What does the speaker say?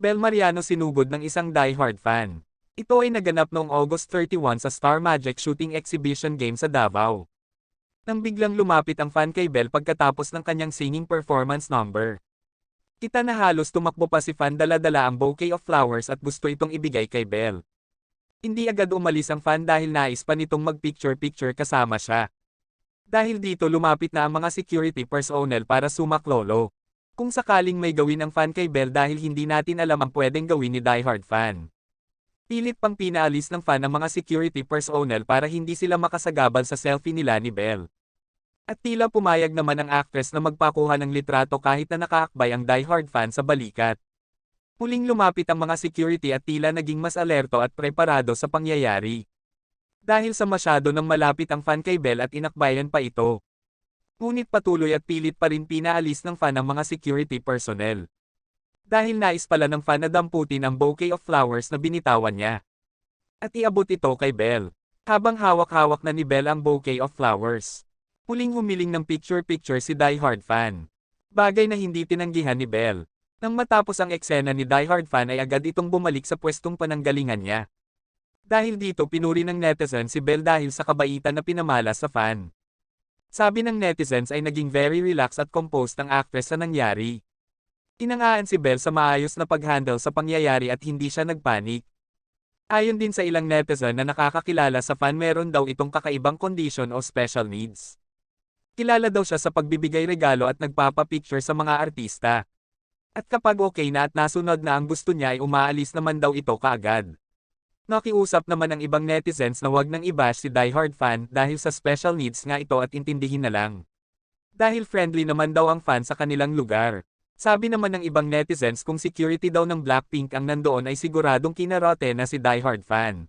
Bel Mariano sinugod ng isang diehard fan. Ito ay naganap noong August 31 sa Star Magic Shooting Exhibition Game sa Davao. Nang biglang lumapit ang fan kay Bel pagkatapos ng kanyang singing performance number. Kita na halos tumakbo pa si fan dala-dala ang bouquet of flowers at gusto itong ibigay kay Bel. Hindi agad umalis ang fan dahil nais pa nitong mag-picture-picture kasama siya. Dahil dito lumapit na ang mga security personnel para sumaklolo. Kung sakaling may gawin ang fan kay Bell dahil hindi natin alam ang pwedeng gawin ni diehard fan. Pilit pang pinaalis ng fan ang mga security personnel para hindi sila makasagabal sa selfie nila ni Bell. At tila pumayag naman ang actress na magpakuha ng litrato kahit na nakaakbay ang diehard fan sa balikat. Muling lumapit ang mga security at tila naging mas alerto at preparado sa pangyayari. Dahil sa masyado nang malapit ang fan kay Bell at inakbayan pa ito. Ngunit patuloy at pilit pa rin pinaalis ng fan ang mga security personnel. Dahil nais pala ng fan na damputin ang bouquet of flowers na binitawan niya. At iabot ito kay Bell. Habang hawak-hawak na ni Bell ang bouquet of flowers. Muling humiling ng picture-picture si diehard fan. Bagay na hindi tinanggihan ni Bell. Nang matapos ang eksena ni diehard fan ay agad itong bumalik sa pwestong pananggalingan niya. Dahil dito pinuri ng netizen si Bell dahil sa kabaitan na pinamala sa fan. Sabi ng netizens ay naging very relaxed at composed ang actress sa nangyari. Tinangaan si Bell sa maayos na pag-handle sa pangyayari at hindi siya nagpanik. Ayon din sa ilang netizen na nakakakilala sa fan meron daw itong kakaibang condition o special needs. Kilala daw siya sa pagbibigay regalo at nagpapapicture sa mga artista. At kapag okay na at nasunod na ang gusto niya ay umaalis naman daw ito kaagad. Nakiusap naman ang ibang netizens na wag nang i-bash si diehard fan dahil sa special needs nga ito at intindihin na lang. Dahil friendly naman daw ang fan sa kanilang lugar. Sabi naman ng ibang netizens kung security daw ng Blackpink ang nandoon ay siguradong kinarote na si diehard fan.